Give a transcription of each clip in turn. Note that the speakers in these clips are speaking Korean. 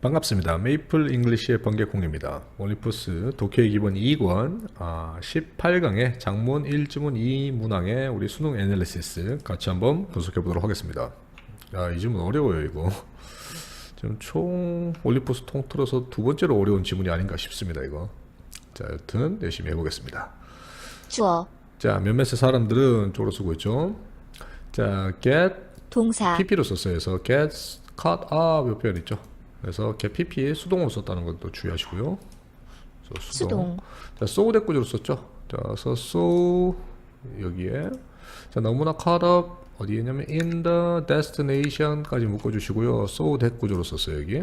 반갑습니다. 메이플 잉글리시의 번개콩입니다. 올리푸스 독해의 기본 2권 아, 18강의 장문 1지문 2문항의 우리 수능 애널리시스 같이 한번 분석해 보도록 하겠습니다. 야, 이 지문 어려워요, 이거. 지금 총 올리푸스 통틀어서 두 번째로 어려운 지문이 아닌가 싶습니다, 이거. 자, 여튼 열심히 해보겠습니다. 주어, 자, 몇몇의 사람들은 쪽으로 쓰고 있죠. 자, get 동사, PP로 썼어요. 그래서 get cut up 이 표현 있죠. 그래서 get PP 수동으로 썼다는 것도 주의하시고요. 수동, 자, so 대꾸조로 썼죠. 자, 그래서 so 여기에 자 너무나 cut up 어디에 있냐면 in the destination까지 묶어주시고요. so 대꾸조로 썼어요 여기.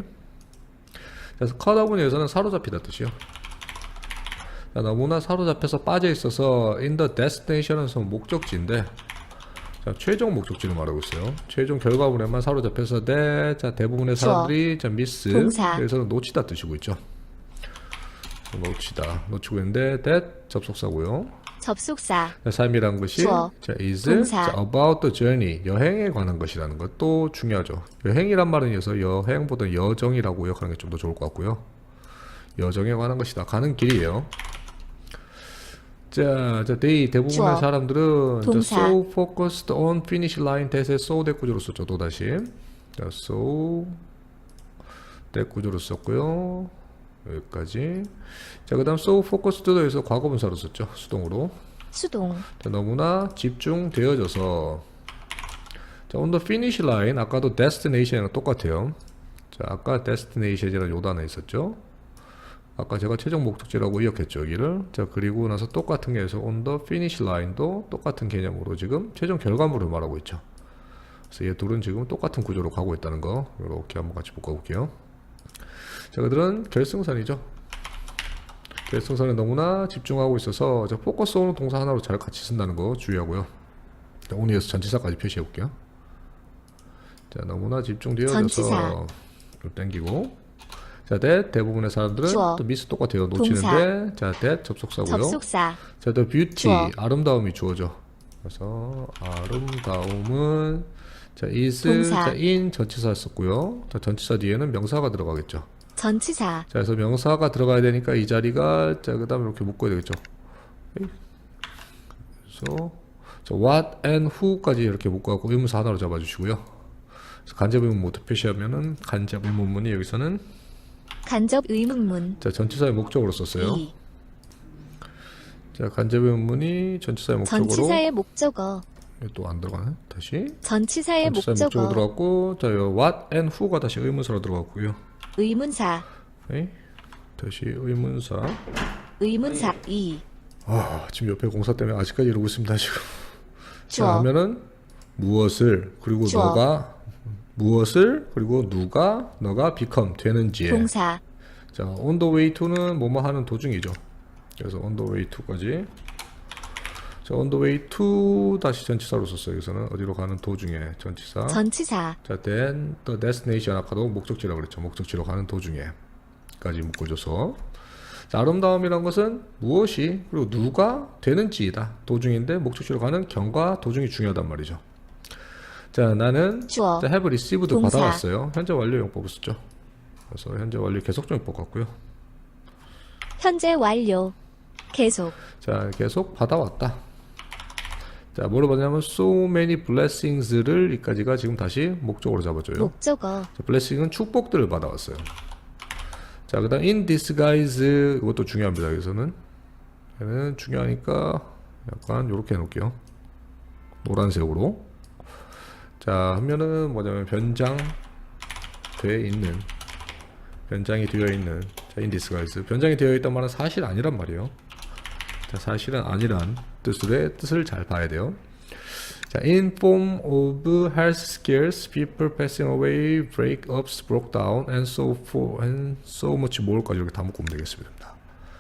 그래서 cut up은 여기서는 사로잡히다 뜻이요. 자, 너무나 사로잡혀서 빠져 있어서 in the destination은 목적지인데 자, 최종 목적지를 말하고 있어요. 최종 결과물에만 사로잡혀서 대, 자, 대부분의. 사람들이 자, 미스. 동사. 그래서는 놓치다 뜻이고 있죠. 놓치다. 놓치고 있는데 that 접속사고요. 접속사, 자, 삶이란 것이 주어. 자, is 동사. 자, about the journey 여행에 관한 것이라는 것도 중요하죠. 여행이란 말은 여기서 여행보다 여정이라고 역하는 게 좀 더 좋을 것 같고요. 여정에 관한 것이다. 가는 길이에요. 자, 자, they 대부분의 주어. 사람들은 자, 동사. so focused on finish line that에 so 대구조로 썼죠. 또 다시. 자, so 대구조로 썼고요. 여기까지. 자, 그다음 so focused도 여기서 과거분사로 썼죠. 수동으로. 수동, 자, 너무나 집중되어져서 자, on the finish line 아까도 destination이랑 똑같아요. 자, 아까 destination이라는 요 단어 있었죠. 아까 제가 최종 목적지라고 이역했죠, 여기를. 자, 그리고 나서 똑같은 게 해서 on the finish line도 똑같은 개념으로 지금 최종 결과물을 말하고 있죠. 그래서 얘 둘은 지금 똑같은 구조로 가고 있다는 거 이렇게 한번 같이 묶어볼게요. 자, 그들은 결승선이죠. 결승선에 너무나 집중하고 있어서 자, 포커스 오는 동사 하나로 잘 같이 쓴다는 거 주의하고요. 자, 오늘에서 전치사까지 표시해 볼게요. 자, 너무나 집중되어져서 전치사. 땡기고 자, that 대부분의 사람들은 주어. 또 미스 똑같아요. 놓치는데 자, that 접속사고요. 접속사, 자, the beauty 주어. 아름다움이 주어죠. 그래서 아름다움은 자, is 동사. 자, in 전치사 썼고요. 자, 전치사 뒤에는 명사가 들어가겠죠. 전치사, 자, 그래서 명사가 들어가야 되니까 이 자리가 자, 그다음에 이렇게 묶어야 되겠죠. 에이. 그래서 자, what and who까지 이렇게 묶어갖고 의문사 하나로 잡아주시고요. 그래서 간접 의문 모두 표시하면은 간접 의문문이 여기서는 간접 의문문, 자 전치사의 목적으로 썼어요. 이, 자 간접 의문문이 전치사의 목적으로 전치사의 목적어, 또안 들어가네. 다시 전치사의 전치사의 목적으로 목적어, 들어갔고 자 요 what and who가 다시 의문사로 들어갔고요. 의문사, 에이. 다시 의문사. 의문사, 이, 아 지금 옆에 공사 때문에 아직까지 이러고 있습니다 지금. 자 하면은 무엇을 그리고 주어. 너가 무엇을 그리고 누가 너가 become 되는지에. 동사, 자 on the way to는 뭐뭐 하는 도중이죠. 그래서 on the way to까지. 자 on the way to 다시 전치사로 썼어요. 여기서는 어디로 가는 도중에 전치사. 전치사, 자 then the destination 아까도 목적지라고 그랬죠. 목적지로 가는 도중에 까지 묶어줘서. 자, 아름다움이란 것은 무엇이 그리고 누가 되는지이다. 도중인데 목적지로 가는 경과 도중이 중요하단 말이죠 자 나는 주어, 자, have received 동사. 받아왔어요 현재 완료 용법을 썼죠 그래서 현재 완료 계속적 용법 같고요 현재 완료, 계속, 자 계속 받아왔다 자 뭐로 받냐면 so many blessings를 이까지가 지금 다시 목적으로 잡아줘요 목적어, 자, 블레싱은 축복들을 받아왔어요. 자, 그 다음 in disguise 이것도 중요합니다. 여기서는 얘는 중요하니까 약간 요렇게 해놓을게요. 노란색으로. 자, 하면은 뭐냐면 변장 돼 있는 변장이 되어 있는 자, in disguise 변장이 되어 있단 말은 사실 아니란 말이에요. 자, 사실은 아니란 뜻의 뜻을 잘 봐야 돼요. 자, in form of health scares, people passing away, breakups, broke down, and so for and so much more까지 이렇게 다 묶으면 되겠습니다.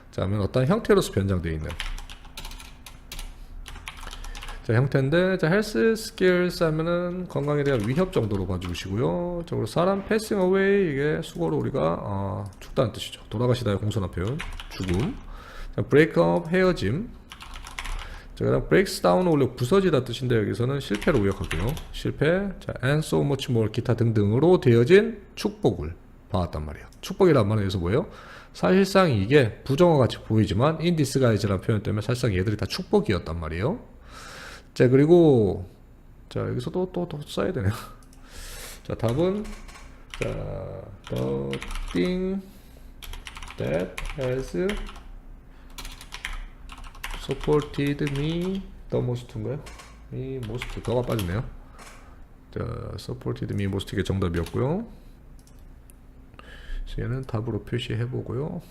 자, 하면 어떤 형태로서 변장되어 있는 자, 형태인데 자, health scares 하면은 건강에 대한 위협 정도로 봐주시고요. 자, 그리고 사람 passing away 이게 수고로 우리가 어, 죽다는 뜻이죠. 돌아가시다의 공손한 표현, 죽음. 자, up 헤어짐. 자, 그다음 breaks down은 원래 부서지다 뜻인데 여기서는 실패로 의역할게요. 실패. 자, and so much more 기타 등등으로 되어진 축복을 봐왔단 말이에요. 축복이란 말은 여기서 뭐예요? 사실상 이게 부정어 같이 보이지만 disguise라는 표현 때문에 사실상 얘들이 다 축복이었단 말이에요. 자 그리고 자 여기서도 또또 써야 되네요. 자 답은 자 the thing that has supported me the most인가요? me most 더가 빠지네요. 자 supported me most 이게 정답이었고요. 얘는 답으로 표시해 보고요.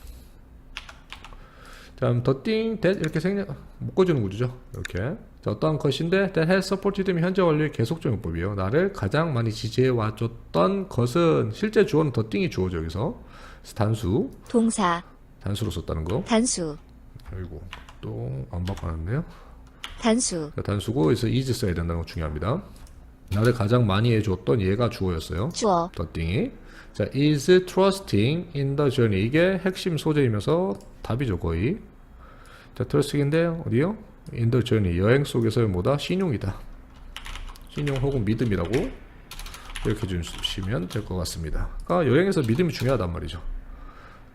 다음 thing that 이렇게 생략 묶어주는 구조죠. 이렇게 자, 어떠한 것인데 that has supported 현재 완료의 계속적 용법이에요. 나를 가장 많이 지지해 와줬던 것은 실제 주어는 thing이 주어죠 여기서 단수 동사, 단수로 썼다는 거. 단수, 아이고 또 안 바꿔놨네요. 단수, 자, 단수고 그래서 is 써야 된다는 거 중요합니다. 나를 가장 많이 해줬던 얘가 주어였어요. 주어, thing이 자 is trusting in the journey 이게 핵심 소재이면서 답이죠 거의. 자 trusting인데 어디요? the journey 여행 속에서의 뭐다 신용이다. 신용 혹은 믿음이라고 이렇게 주시면 될 것 같습니다. 그러니까 여행에서 믿음이 중요하단 말이죠.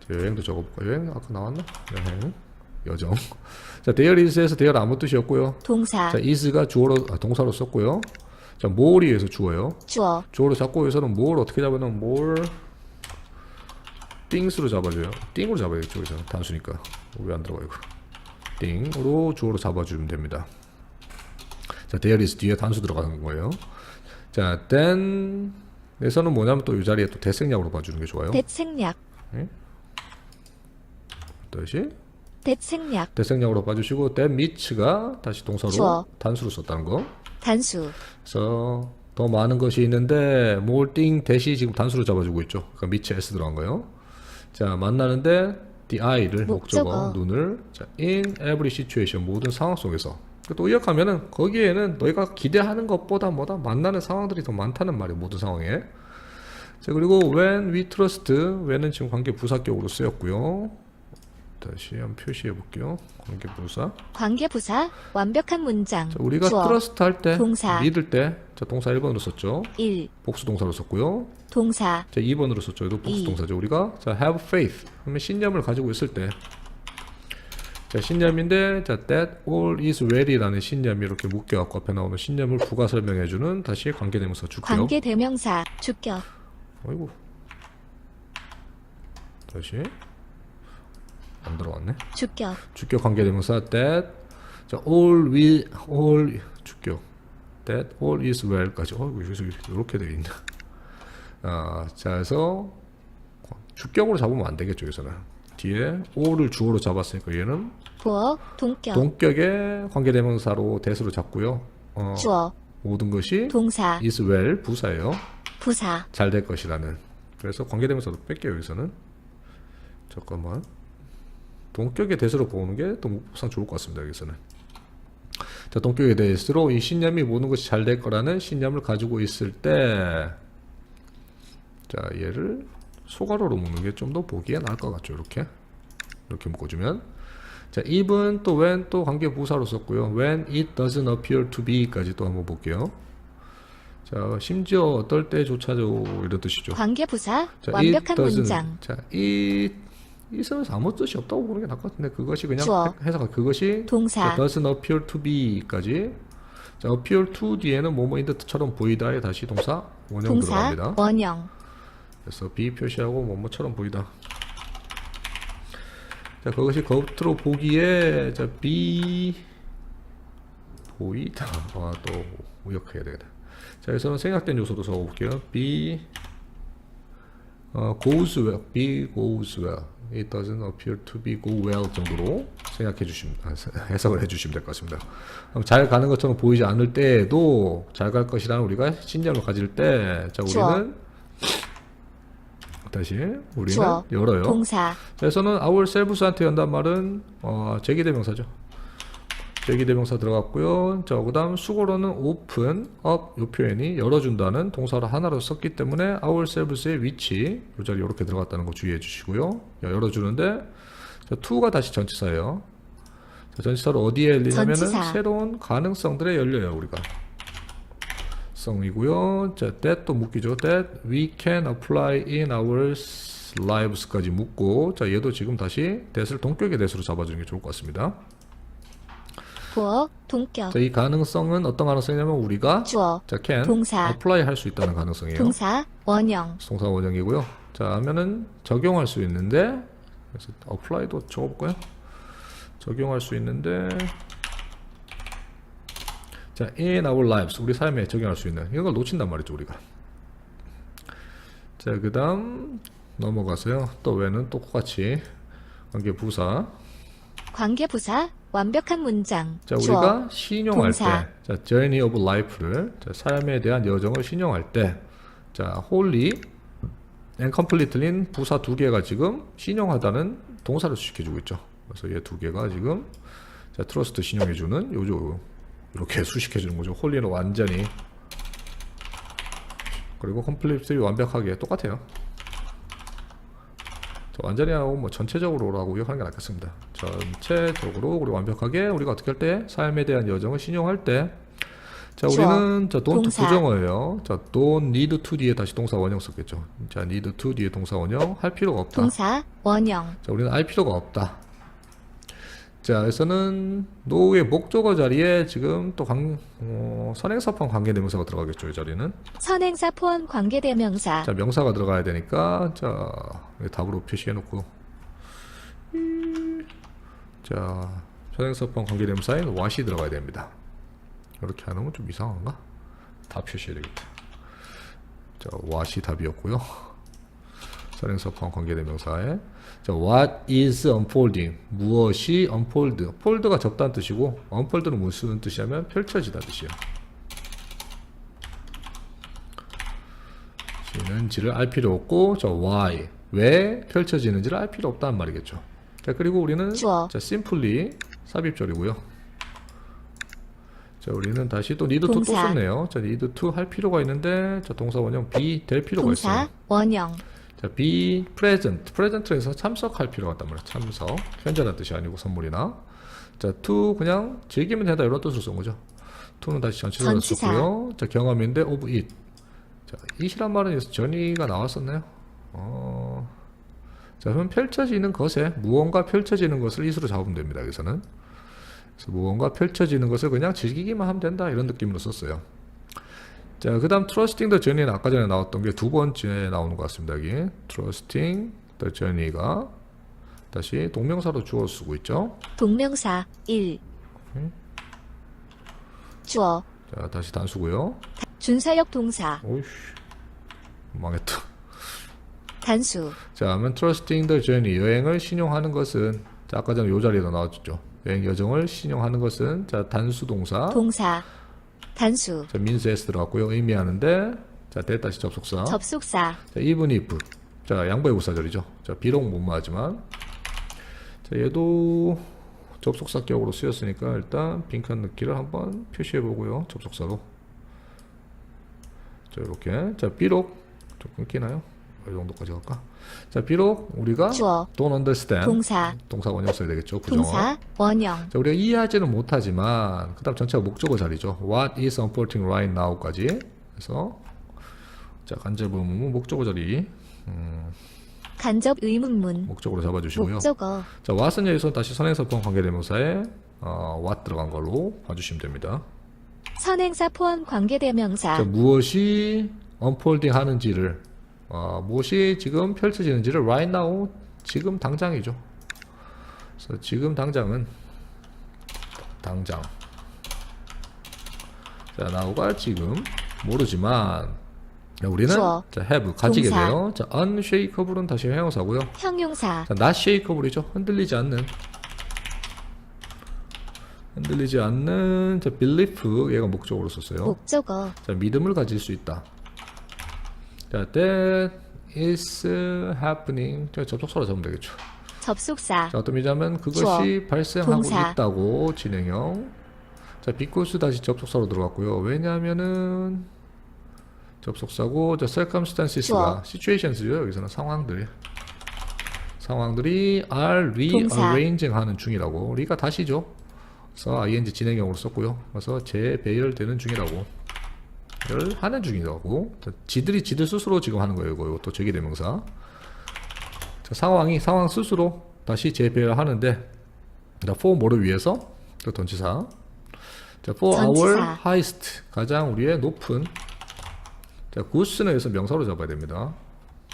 자, 여행도 적어볼까? 여행 아까 나왔나? 여행 여정. 자 there is에서 there 아무 뜻이었고요. 동사, 자 is가 주어로 아, 동사로 썼고요. 자 more이에서 주어요. 주어, 주어로 잡고 여기서는 뭘 어떻게 잡으면 뭘 things로 잡아줘요. 띵으로 잡아야겠죠. 여기서 단수니까 왜 안 들어가 이거. 띵으로 주어로 잡아주면 됩니다. 자, there is 뒤에 단수 들어가는 거예요. 자, then 에서는 뭐냐면 또 이 자리에 또 대생략으로 봐주는 게 좋아요. 대생략, 다시 대생략, 대생략으로 봐주시고 that meets가 다시 동사로 주어. 단수로 썼다는 거. 단수, 그래서 더 많은 것이 있는데 more thing 대시 지금 단수로 잡아주고 있죠. 그러니까 밑에 s 들어간 거예요. 자 만나는데 the eye를 목적어, 목적어. 눈을 자, in every situation 모든 상황 속에서 또 의역하면은 거기에는 너희가 기대하는 것보다 뭐다 만나는 상황들이 더 많다는 말이에요 모든 상황에. 자 그리고 when we trust when은 지금 관계 부사격으로 쓰였고요. 다시 한번 표시해 볼게요. 관계 부사. 관계부사, 완벽한 문장, 자, 우리가 주어, trust 할 때, 동사. 믿을 때, 자, 동사 1번으로 썼죠. 1, 복수 동사로 썼고요. 동사, 자, 2번으로 썼죠. 이도 복수 이. 동사죠. 우리가 자, have faith 하면 신념을 가지고 있을 때. 자, 신념인데 자, that all is well이라는 신념이 이렇게 묶여 갖고 앞에 나오는 신념을 부가 설명해 주는 다시 관계대명사 주격. 관계대명사, 주격, 어이구. 다시 안 들어왔네. 주격, 주격 관계대명사 that 자, all we all 주격 that all is well까지 어 여기서 이렇게 되어 있네. 아, 자, 그래서 주격으로 잡으면 안 되겠죠, 여기서는. 뒤에 all을 주어로 잡았으니까 얘는 부어, 동격, 동격의 관계대명사로 대수로 잡고요. 어, 주어, 모든 것이 동사, is well 부사예요. 부사, 잘 될 것이라는. 그래서 관계대명사도 뺄게요, 여기서는. 잠깐만. 동격의 대수로 보는 게또 문법상 좋을 것 같습니다, 여기서는. 자, 동격의 대수로 이 신념이 모든 것이 잘 될 거라는 신념을 가지고 있을 때, 자, 얘를 소괄호로 묶는 게 좀 더 보기에 나을 것 같죠, 이렇게. 이렇게 묶어주면. 자, even 또 when 또 관계 부사로 썼고요. when it doesn't appear to be까지 또 한번 볼게요. 자, 심지어 어떨 때조차도 이런 뜻이죠. 관계 부사, 자, 완벽한 it 문장, 자, 이 이는 아무 뜻이 없다고 보는 게 나을 것 같은데 그것이 그냥 주어. 해석 그것이 동사, 자, doesn't appear to be까지 자, appear to 뒤에는 뭐뭐인 듯처럼 보이다에 다시 동사 원형 동사, 들어갑니다. 원형, 그래서 be 표시하고 뭐뭐처럼 보이다. 자, 그것이 겉으로 보기에 자, be 보이다. 아, 또 우역해야 되겠다. 자, 여기서는 생략된 요소도 적어볼게요. be 어, goes well, be goes well. It doesn't appear to be go well 정도로 생각해 주시면 아, 해석을 해 주시면 될 것 같습니다. 잘 가는 것처럼 보이지 않을 때에도 잘 갈 것이라는 우리가 신념을 가질 때, 자 우리는 다시 우리는 주어, 열어요. 동사, 그래서는 ourselves한테 연단 말은 어, 제기대명사죠. 제기대명사 들어갔고요. 자, 그 다음 수고로는 open, up 이 표현이 열어준다는 동사를 하나로 썼기 때문에 ourselves의 위치 이 자리 이렇게 들어갔다는 거 주의해 주시고요. 야, 열어주는데 자, to가 다시 전치사예요. 자, 전치사를 어디에 열리냐면은 전치사. 새로운 가능성들에 열려요 우리가. 성이고요. 자, that 또 묶이죠. That we can apply in our lives까지 묶고 자 얘도 지금 다시 대를 동격의 대수로 잡아주는 게 좋을 것 같습니다. 부어 동격 자 이 가능성은 어떤 가능성이냐면 우리가 주어 자 can 동사. apply 할 수 있다는 가능성이에요. 동사 원형 동사 원형이고요. 자 하면은 적용할 수 있는데 그래서 apply도 적어 볼까요? 적용할 수 있는데 자 in our lives 우리 삶에 적용할 수 있는 이걸 놓친단 말이죠 우리가. 자 그다음 넘어가서요. 또 외는 똑같이 관계 부사. 관계 부사 완벽한 문장 자 우리가 신용할 동사. 때, 자 journey of life를 자, 삶에 대한 여정을 신용할 때, 자 wholly and completely는 부사 두 개가 지금 신용하다는 동사를 수식해주고 있죠. 그래서 얘 두 개가 지금 자 trust 신용해주는 요죠 이렇게 수식해주는 거죠. wholly는 완전히 그리고 completely 완벽하게 똑같아요. 자, 완전히 하고 뭐 전체적으로라고 하는 게 낫겠습니다. 전체적으로 우리 완벽하게 우리가 어떻게 할 때 삶에 대한 여정을 신용할 때 자, 우리는 자, don't 동사. 부정어예요. 자, don't need to 뒤에 다시 동사 원형 썼겠죠. 자, need to 뒤에 동사 원형 할 필요가 없다. 동사 원형 자, 우리는 알 필요가 없다. 자, 그래서는 노의 목적어 자리에 지금 또 관, 어, 선행사판 관계대명사가 들어가겠죠, 이 자리는. 선행사 포함 관계대명사 자 명사가 들어가야 되니까 자 답으로 표시해 놓고 자 선행사법 관계대명사인 what이 들어가야 됩니다. 이렇게 하는 건좀 이상한가? 다 표시해야 되겠다. 자 what이 답이었고요. 선행사법 관계대명사에 자 what is unfolding? 무엇이 unfold? fold가 접다는 뜻이고 unfold는 무슨 뜻이냐면 펼쳐지다는 뜻이에요. 지는지를 알 필요 없고 저 why? 왜 펼쳐지는지를 알 필요 없다는 말이겠죠. 자 그리고 우리는 주어. 자 simply 삽입절이고요. 자 우리는 다시 또 need to 또 동사. 썼네요. 자 need to 할 필요가 있는데 자 동사 원형 be 될 필요가 동사 있어요. 원형 자 be present present에서 참석할 필요가 있단 말이에요. 참석 현재라는 뜻이 아니고 선물이나 자 to 그냥 즐기면 된다 이런 뜻으로 쓴 거죠. to는 다시 전치사로 전치사. 썼고요. 자 경험인데 of it 자, it이란 말은 여기서 전이가 나왔었나요? 어... 자, 그럼 펼쳐지는 것에 무언가 펼쳐지는 것을 it으로 잡으면 됩니다. 여기서는. 그래서 무언가 펼쳐지는 것을 그냥 즐기기만 하면 된다. 이런 느낌으로 썼어요. 자, 그 다음 trusting the journey는 아까 전에 나왔던 게 두 번째 나오는 것 같습니다. 여기 trusting the journey가 다시 동명사로 주어 쓰고 있죠. 동명사 1 음. 주어 자, 다시 단수고요. 준사역 동사 오이씨, 망했다. 단수 자, 그러면 trusting the journey 여행을 신용하는 것은 자, 아까 전에 요 자리에도 나왔죠. 여행 여정을 신용하는 것은 자, 단수 동사 동사 단수 자, means s 들어갔고요. 의미하는데 자, that 다시 접속사. 접속사 자, even if 자, 양보의 부사절이죠. 자, 비록 못마하지만 자, 얘도 접속사 격으로 쓰였으니까 일단 빈칸 넣기를 한번 표시해 보고요. 접속사로. 자, 이렇게. 자, 비록 좀 끊기나요? 이 정도까지 갈까? 자, 비록 우리가 주어 don't understand 동사 동사 원형 써야 되겠죠. 부정어. 동사 원형 자, 우리가 이해하지는 못하지만 그다음 전체가 목적어 자리죠. What is unfolding right now까지. 그래서 자, 간접 의문문 목적어 자리 간접 의문문 목적으로 잡아 주시고요. 목적어 자, what은 여기서 다시 선행사포함 관계대명사에 어, what 들어간 걸로 봐 주시면 됩니다. 선행사 포함 관계대명사 자, 무엇이 unfolding 하는지를 어, 무엇이 지금 펼쳐지는지를 right now 지금 당장이죠. 그래서 지금 당장은 당장 자, now가 지금 모르지만 자, 우리는 주어. 자, have 가지게 동사. 돼요. 자, unshakeable은 다시 형용사고요. 형용사 자, not shakeable이죠. 흔들리지 않는. 흔들리지 않는 자, belief 얘가 목적으로 썼어요. 목적어 자, 믿음을 가질 수 있다. 자, that is happening. 자, 접속사로 잡으면 되겠죠. 접속사 자, 어떤 의미냐면 그것이 주어. 발생하고 동사. 있다고 진행형. 자, because 다시 접속사로 들어갔고요. 왜냐하면은 접속사고 자, circumstances가 situations죠. 여기서는 상황들. 상황들이 are rearranging 하는 중이라고. 리가 다시죠. 그래서 ing 진행형으로 썼고요. 그래서 재배열되는 중이라고. 를 하는 중이라고. 자, 지들이 지들 스스로 지금 하는 거예요. 이거 이것도 제기대명사. 자, 상황이 상황 스스로 다시 재배를 하는데 자, for 뭐를 위해서 그 전치사 자, for 전치사. our highest 가장 우리의 높은 자, good는 여기서 명사로 잡아야 됩니다.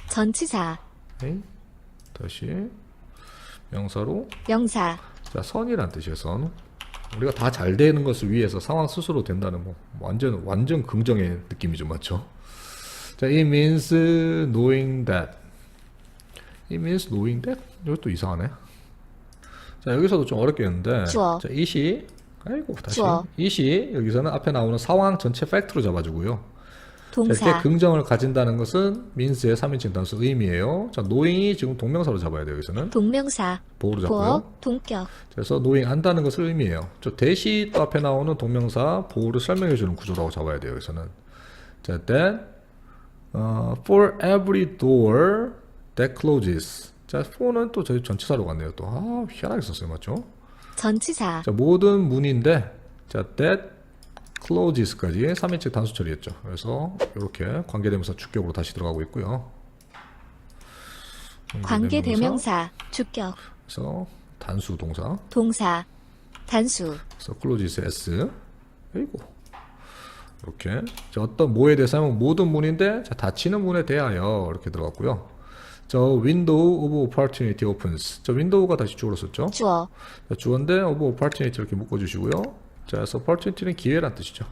전치사, 오케이. 다시 명사로 명사, 자, 선이란 뜻이에요, 선. 우리가 다 잘 되는 것을 위해서 상황 스스로 된다는 뭐 완전 완전 긍정의 느낌이죠, 맞죠? 자, it means knowing that. it means knowing that. 이것도 이상하네. 자, 여기서도 좀 어렵겠는데. 주어. 자, it이 아이고 다시. 주어. it이 여기서는 앞에 나오는 상황 전체 팩트로 잡아주고요. 자, 이렇게 동사, 긍정을 가진다는 것은 means의 3인칭 단수 의미예요. 자, knowing이 지금 동명사로 잡아야 돼요, 여기서는. 동명사, 보호로 잡고요. 보어, 동격, 그래서 노잉 안다는 것을 의미해요. 저 대시 또 앞에 나오는 동명사 보호를 설명해 주는 구조라고 잡아야 돼요. 여기서는. 자, then 어, for every door that closes. 자, for는 또 저희 전치사로 갔네요. 또 아, 희한하게 썼어요. 맞죠? 전치사, 자, 모든 문인데 자, that closes까지 3인칭 단수 처리했죠. 그래서 이렇게 관계대명사 주격으로 다시 들어가고 있고요. 관계대명사, 주격, 그래서 단수 동사 동사, 단수, 그래서 클로지스 S 그리고 이렇게 자, 어떤 뭐에 대해서 하면 모든 문인데 자, 닫히는 문에 대하여 이렇게 들어갔고요. 저 window of opportunity opens 저 window가 다시 주어로 썼죠. 주어, 자, 주어인데 of opportunity 이렇게 묶어주시고요. 자, 그래서 opportunity는 기회란 뜻이죠.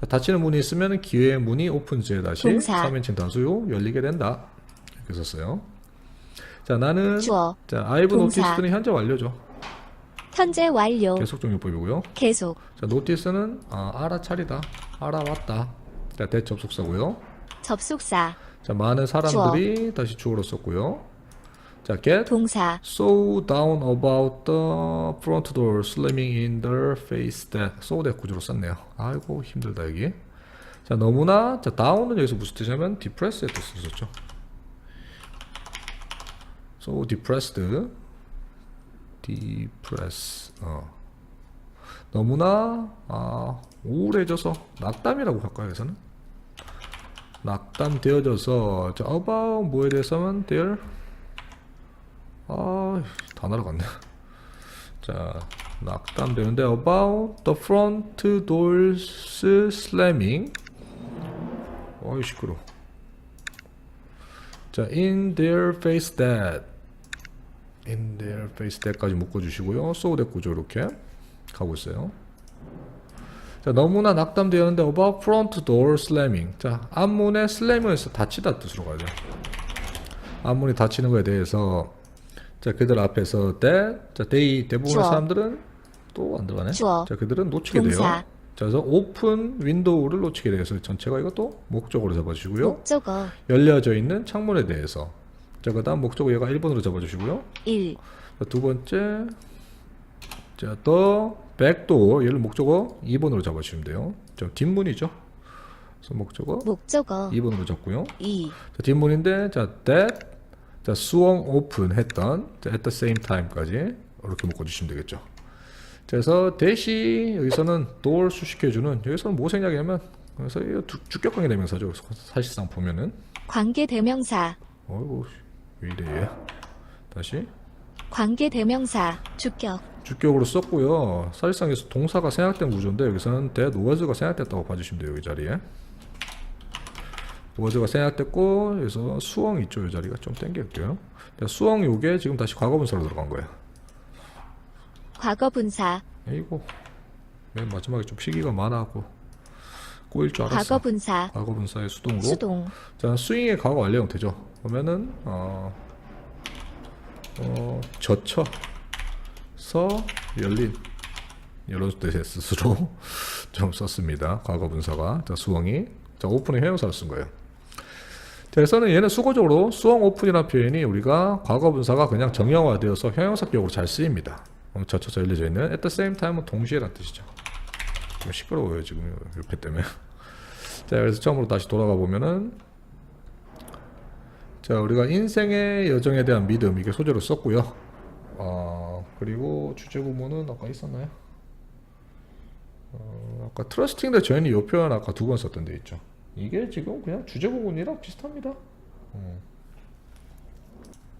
자, 닫히는 문이 있으면 기회의 문이 opens에 다시 동사. 3인칭 단수요 열리게 된다 이렇게 썼어요. 자, 나는 주어, 자, I've 동사. noticed는 현재 완료죠. 현재 완료, 계속 종료법이고요. 계속, 자, 노티스는 아, 알아차리다, 알아왔다. 자, 대접속사고요. 접속사, 자, 많은 사람들이 다시 주어로 썼고요. 자, get 동사, so down about the front door slamming in their face that so that 구조로 썼네요. 아이고 힘들다 여기. 자, 너무나 자, down은 여기서 무슨 뜻이냐면 depressed의 뜻을 썼죠. so depressed, depress, 어. 너무나 아, 우울해져서 낙담이라고 할까요? 여기서는 낙담되어져서 자, about 뭐에 대해서는 their 아, 다 날아갔네. 자, 낙담 되는데 about the front doors slamming. 어이 시끄러. 자, in their face that. in their face that까지 묶어 주시고요. so that 구조 이렇게 가고 있어요. 자, 너무나 낙담되었는데 about front door slamming. 자, 앞문에 slamm에서 닫히다 뜻으로 가죠. 앞문이 닫히는 거에 대해서 자, 그들 앞에서 that, 자, they 대부분의 주어. 사람들은 또 안 들어가네. 주어. 자, 그들은 놓치게 돼요. 동사. 자, 그래서 오픈 윈도우를 놓치게 돼서 전체가 이것도 목적으로 잡아주시고요. 목적어, 열려져 있는 창문에 대해서 자, 그다음 목적어 얘가 1번으로 잡아주시고요. 1, 자, 두 번째 자, 더 백도어 얘를 목적어 2번으로 잡아주시면 돼요. 자, 뒷문이죠. 그래서 목적어 목적어, 2번으로 잡고요. 2, 자, 뒷문인데 자, that 자, 수엉 오픈 했던 자, at the same time까지 이렇게 묶어 주시면 되겠죠. 자, 그래서 대시 여기서는 door 수식해 주는 여기서는 뭐 생략이냐면 그래서 이 주- 주격 관계 대명사죠. 사실상 보면은 관계 대명사, 어이구 왜 이래 얘. 다시 관계 대명사, 주격, 주격으로 썼고요. 사실상 여기서 동사가 생략된 구조인데 여기서는 that was가 생략됐다고 봐주시면 돼요. 이 자리에. Was가 생략됐고 여기서 수엉 있죠. 이 자리가 좀 땡길게요. 자, 수엉 요게 지금 다시 과거분사로 들어간 거예요. 과거분사, 이고 맨 마지막에 좀 시기가 많아갖고 꼬일 줄 알았어. 과거분사, 과거분사의 수동으로. 수동, 자, 스윙의 과거 완료 형태죠. 보면은 어, 어 젖혀 서 열린 이런 뜻의 스스로 좀 썼습니다. 과거 분사가 자 수엉이 자 오픈의 형용사를 쓴 거예요. 자, 그래서는 얘는 수거적으로 수엉 오픈이라는 표현이 우리가 과거 분사가 그냥 정형화되어서 형용사 격으로 잘 쓰입니다. 어, 젖혀서 열려져 있는 at the same time은 동시에라는 뜻이죠. 좀 시끄러워요 지금 옆에 때문에. 자 그래서 처음으로 다시 돌아가 보면은 자 우리가 인생의 여정에 대한 믿음 이게 소재로 썼고요. 어 그리고 주제 부문은 아까 있었나요? 어, 아까 트러스팅 더 저연이 이 표현 아까 두 번 썼던 데 있죠. 이게 지금 그냥 주제 부분이랑 비슷합니다. 어.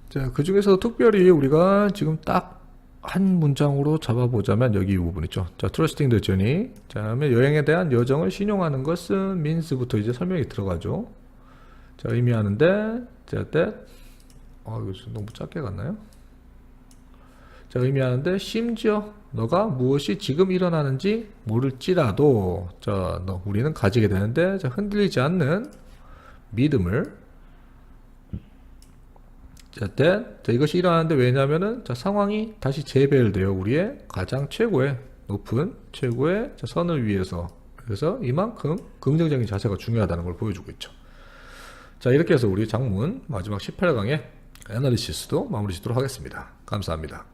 자, 그 중에서 특별히 우리가 지금 딱 한 문장으로 잡아보자면 여기 이 부분 있죠. 자, trusting the journey. 자, 다음에 여행에 대한 여정을 신용하는 것은 means부터 이제 설명이 들어가죠. 자, 의미하는데, 자, that. 아, 이거 좀 너무 작게 갔나요? 자, 의미하는데, 심지어 너가 무엇이 지금 일어나는지 모를지라도, 자, 너, 우리는 가지게 되는데, 자, 흔들리지 않는 믿음을 자, that. 자, 이것이 일어나는데 왜냐면은 자, 상황이 다시 재배열되어 우리의 가장 최고의 높은 최고의 자, 선을 위해서 그래서 이만큼 긍정적인 자세가 중요하다는 걸 보여주고 있죠. 자, 이렇게 해서 우리 장문 마지막 18강의 애널리시스도 마무리 짓도록 하겠습니다. 감사합니다.